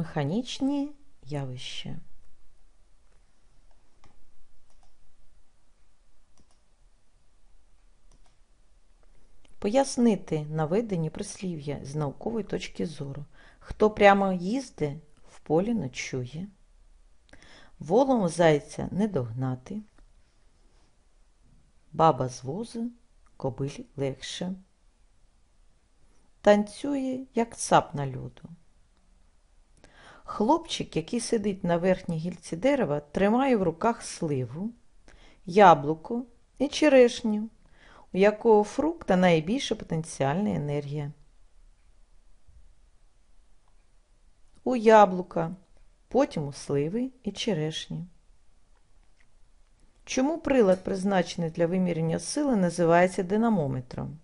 Механічні явища. Пояснити наведені прислів'я з наукової точки зору. Хто прямо їздить, в полі ночує. Волом зайця не догнати. Баба з возу, кобилі легше. Танцює, як цап на льоду. Хлопчик, який сидить на верхній гільці дерева, тримає в руках сливу, яблуко і черешню, у якого фрукта найбільша потенціальна енергія. У яблука, потім у сливи і черешні. Чому прилад, призначений для виміряння сили, називається динамометром?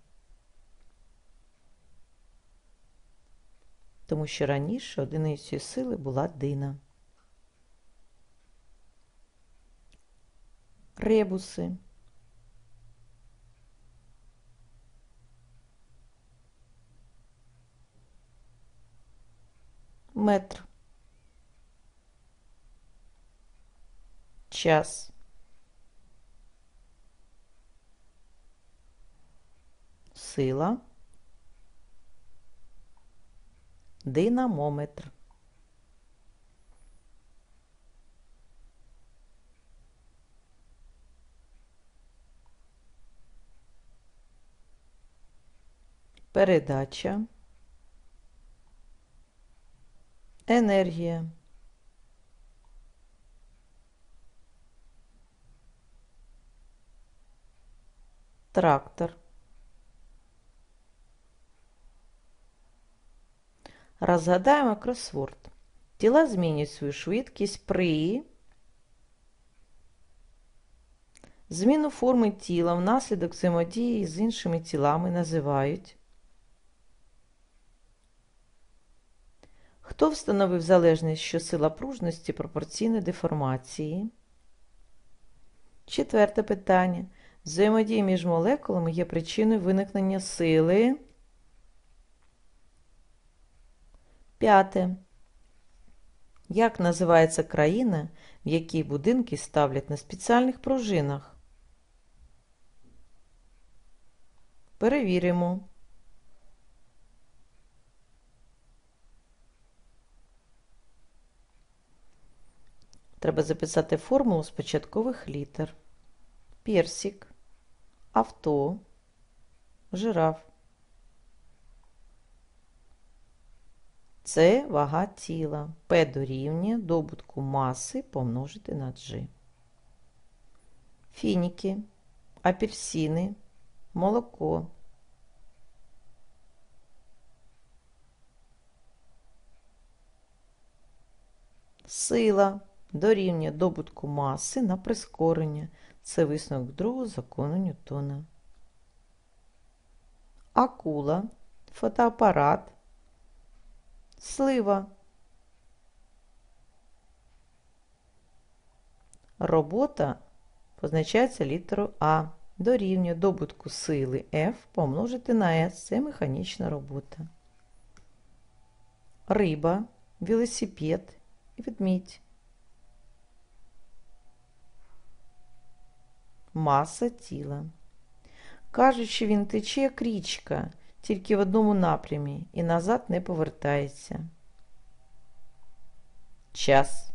Тому що раніше одиницею сили була дина. Ребуси. Метр. Час. Сила. Динамометр. Передача. Енергія. Трактор. Розгадаємо кросворд. Тіла змінюють свою швидкість при зміну форми тіла внаслідок взаємодії з іншими тілами називають. Хто встановив залежність, що сила пружності пропорційна деформації? Четверте питання. Взаємодія між молекулами є причиною виникнення сили. П'яте. Як називається країна, в якій будинки ставлять на спеціальних пружинах? Перевіримо. Треба записати формулу з початкових літер. Персик, авто, жираф. Це вага тіла. П дорівнює добутку маси помножити на G. Фініки, апельсини, молоко. Сила дорівнює добутку маси на прискорення. Це висновок другого закону Ньютона. Акула, фотоапарат, слива. Робота позначається літерою А. Дорівнює добутку сили F помножити на S. Це механічна робота. Риба, велосипед і ведмідь. Маса тіла. Кажуть, що він тече як річка, тільки в одному напрямі і назад не повертається. Час.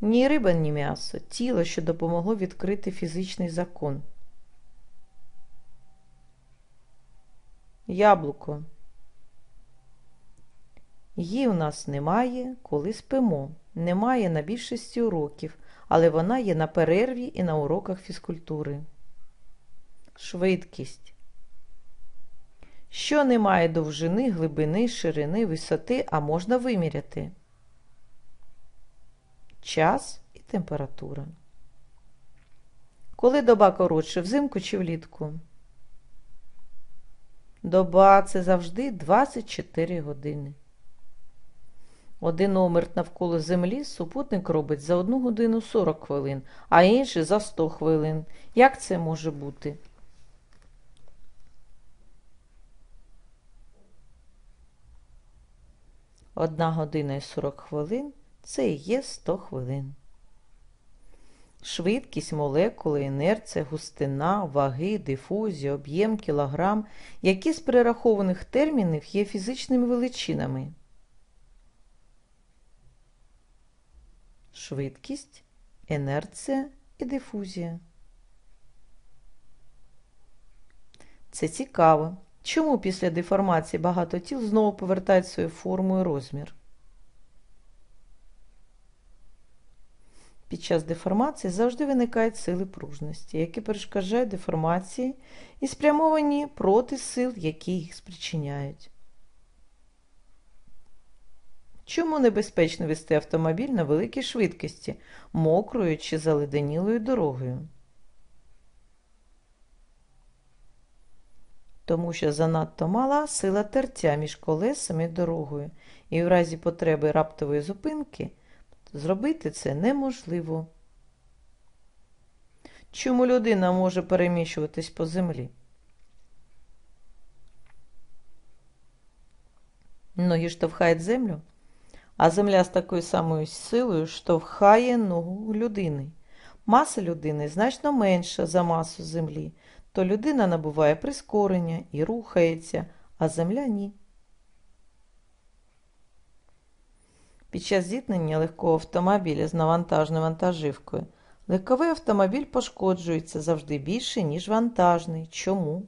Ні риба, ні м'ясо. Тіло, що допомогло відкрити фізичний закон. Яблуко. Її у нас немає, коли спимо. Немає на більшості уроків, але вона є на перерві і на уроках фізкультури. Швидкість. Що не має довжини, глибини, ширини, висоти, а можна виміряти. Час і температура. Коли доба коротше, взимку чи влітку? Доба це завжди 24 години. Один омерт навколо Землі супутник робить за 1 годину 40 хвилин, а інший за 100 хвилин. Як це може бути? 1 година і 40 хвилин це і є 100 хвилин. Швидкість, молекули, інерція, густина, ваги, дифузія, об'єм, кілограм, які з перерахованих термінів є фізичними величинами. Швидкість, інерція і дифузія. Це цікаво. Чому після деформації багато тіл знову повертають свою форму і розмір? Під час деформації завжди виникають сили пружності, які перешкоджають деформації і спрямовані проти сил, які їх спричиняють. Чому небезпечно вести автомобіль на великій швидкості, мокрою чи заледенілою дорогою? Тому що занадто мала сила тертя між колесами і дорогою, і в разі потреби раптової зупинки зробити це неможливо. Чому людина може переміщуватись по землі? Ноги штовхають землю, а земля з такою самою силою штовхає ногу людини. Маса людини значно менша за масу землі, то людина набуває прискорення і рухається, а земля ні. Під час зіткнення легкого автомобіля з навантажною вантажівкою легковий автомобіль пошкоджується завжди більше, ніж вантажний. Чому?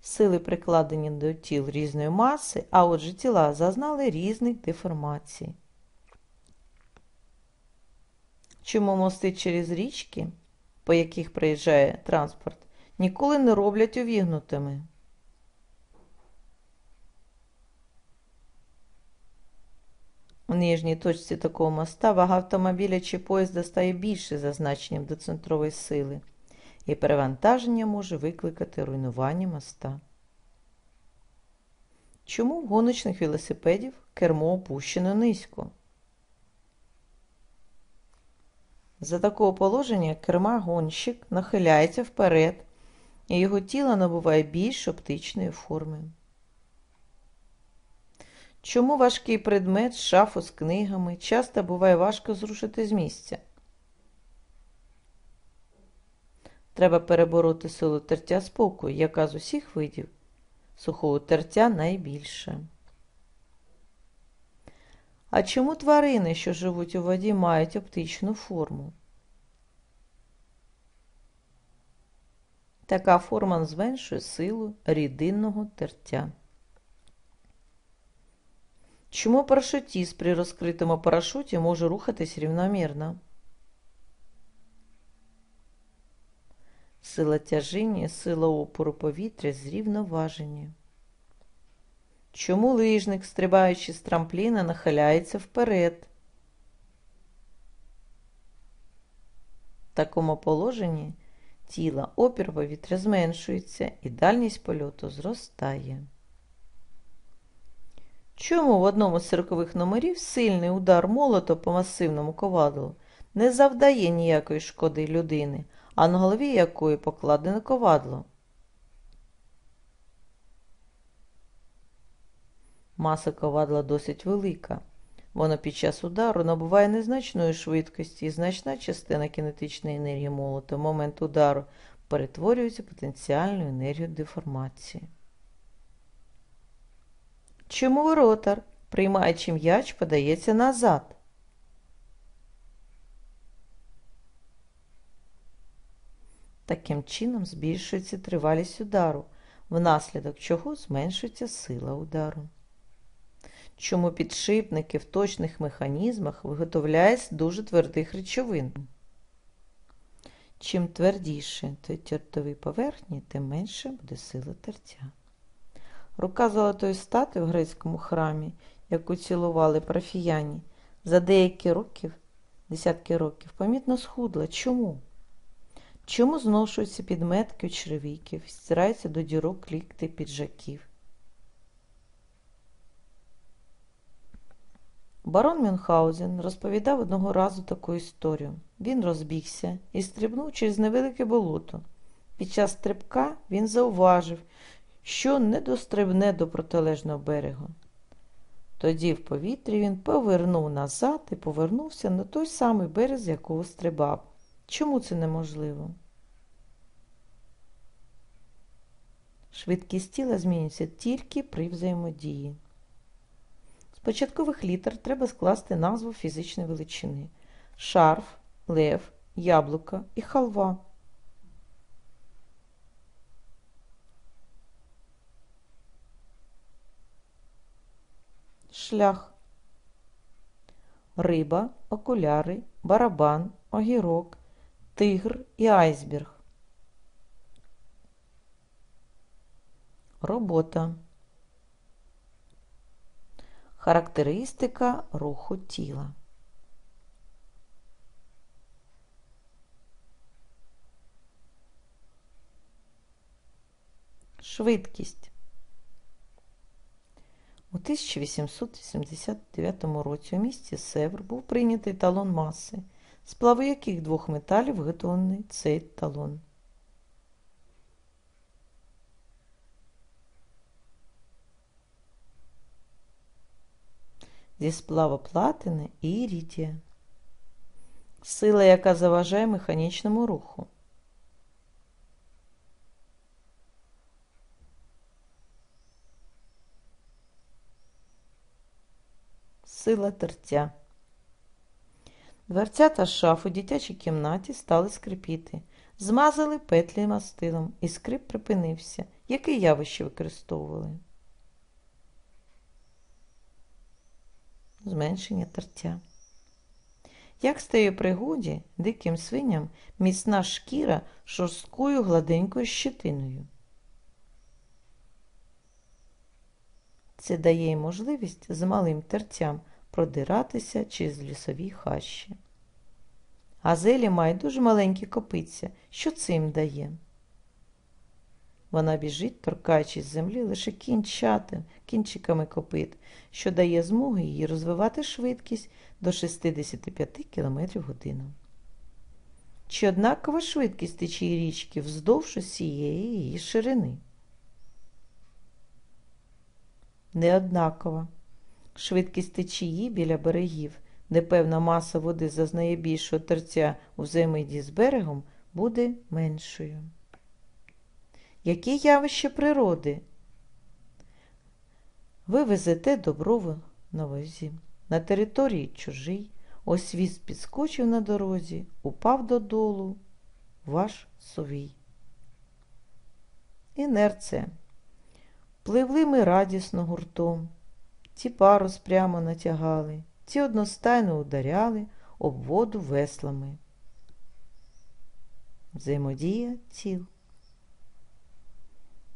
Сили прикладені до тіл різної маси, а отже тіла зазнали різних деформацій. Чому мости через річки, по яких проїжджає транспорт, ніколи не роблять увігнутими? У нижній точці такого моста вага автомобіля чи поїзда стає більше за значенням до центрової сили, і перевантаження може викликати руйнування моста. Чому в гоночних велосипедів кермо опущено низько? За такого положення керма гонщик нахиляється вперед, і його тіло набуває більш оптичної форми. Чому важкий предмет, шафу з книгами часто буває важко зрушити з місця? Треба перебороти силу тертя спокою, яка з усіх видів сухого тертя найбільша. А чому тварини, що живуть у воді, мають оптичну форму? Така форма зменшує силу рідинного тертя. Чому парашутіст при розкритому парашуті може рухатись рівномірно? Сила тяжіння, сила опору повітря зрівноважені. Чому лижник, стрибаючи з трампліна, нахиляється вперед? В такому положенні тіла опір повітря зменшується і дальність польоту зростає. Чому в одному з циркових номерів сильний удар молота по масивному ковадлу не завдає ніякої шкоди людини, а на голові якої покладене ковадло? Маса ковадла досить велика. Воно під час удару набуває незначної швидкості і значна частина кінетичної енергії молота в момент удару перетворюється в потенціальну енергію деформації. Чому ротор, приймаючи м'яч, подається назад? Таким чином збільшується тривалість удару, внаслідок чого зменшується сила удару. Чому підшипники в точних механізмах виготовляють з дуже твердих речовин? Чим твердіше тертові поверхні, тим менше буде сила тертя. Рука золотої стати в грецькому храмі, яку цілували парафіяні, за деякі років, десятки років, помітно схудла. Чому? Чому зношуються підметки у черевиків, стираються до дірок лікти піджаків? Барон Мюнхгаузен розповідав одного разу таку історію. Він розбігся і стрибнув через невелике болото. Під час стрибка він зауважив, що не дострибне до протилежного берегу. Тоді в повітрі він повернув назад і повернувся на той самий берег, з якого стрибав. Чому це неможливо? Швидкість тіла змінюється тільки при взаємодії. Початкових літер треба скласти назву фізичної величини: шарф, лев, яблука і халва. Шлях. Риба, окуляри, барабан, огірок, тигр і айсберг. Робота. Характеристика руху тіла. Швидкість. У 1889 році у місті Севр був прийнятий талон маси, з яких двох металів виготовлений цей талон. Зі сплава платини і ірідія. Сила, яка заважає механічному руху. Сила тертя. Дверцята шаф у дитячій кімнаті стали скрипіти. Змазали петлі мастилом, і скрип припинився. Яке явище використовували? Зменшення тертя. Як стає пригоді диким свиням міцна шкіра шорсткою гладенькою щитиною? Це дає їм можливість з малим тертям продиратися через лісові хащі. Газелі має дуже маленькі копиця. Що це їм дає? Вона біжить, торкаючись землі лише кінчатим, кінчиками копит, що дає змогу їй розвивати швидкість до 65 км в годину. Чи однакова швидкість течії річки вздовж усієї її ширини? Неоднакова. Швидкість течії біля берегів, де певна маса води зазнає більшого терця у взаємодії з берегом, буде меншою. Які явища природи? Ви везете добро на возі. На території чужий, ось віз підскочив на дорозі, упав додолу, ваш совій. Інерція. Пливли ми радісно гуртом, ті парус прямо натягали, ті одностайно ударяли об воду веслами. Взаємодія тіл.